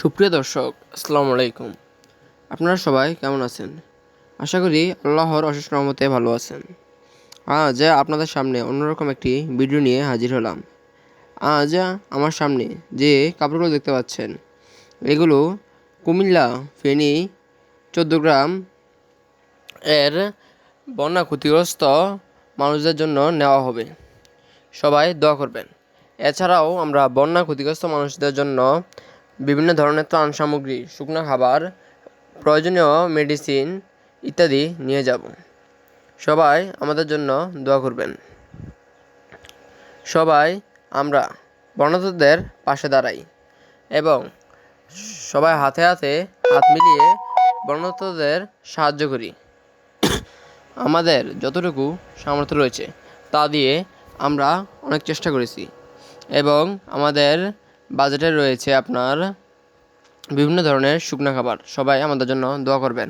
সুপ্রিয় দর্শক, আসসালামু আলাইকুম। আপনারা সবাই কেমন আছেন? আশা করি আল্লাহর অশেষ রহমতে ভালো আছেন। আজ আপনাদের সামনে অন্যরকম একটি ভিডিও নিয়ে হাজির হলাম। আজ আমার সামনে যে কাপড়গুলো দেখতে পাচ্ছেন, এগুলো কুমিল্লা ফেনী চোদ্দগ্রাম এর বন্যা ক্ষতিগ্রস্ত মানুষদের জন্য নেওয়া হবে। সবাই দোয়া করবেন। এছাড়াও আমরা বন্যা ক্ষতিগ্রস্ত মানুষদের জন্য বিভিন্ন ধরনের ত্রাণ সামগ্রী, শুকনো খাবার, প্রয়োজনীয় মেডিসিন ইত্যাদি নিয়ে যাব। সবাই আমাদের জন্য দোয়া করবেন। সবাই আমরা বর্ণাঢ্যদের পাশে দাঁড়াই এবং সবাই হাতে হাতে হাত মিলিয়ে বর্ণাঢ্যদের সাহায্য করি। আমাদের যতটুকু সামর্থ্য রয়েছে তা দিয়ে আমরা অনেক চেষ্টা করেছি এবং আমাদের বাজেটে রয়েছে আপনার বিভিন্ন ধরনের শুকনো খাবার। সবাই আমাদের জন্য দোয়া করবেন।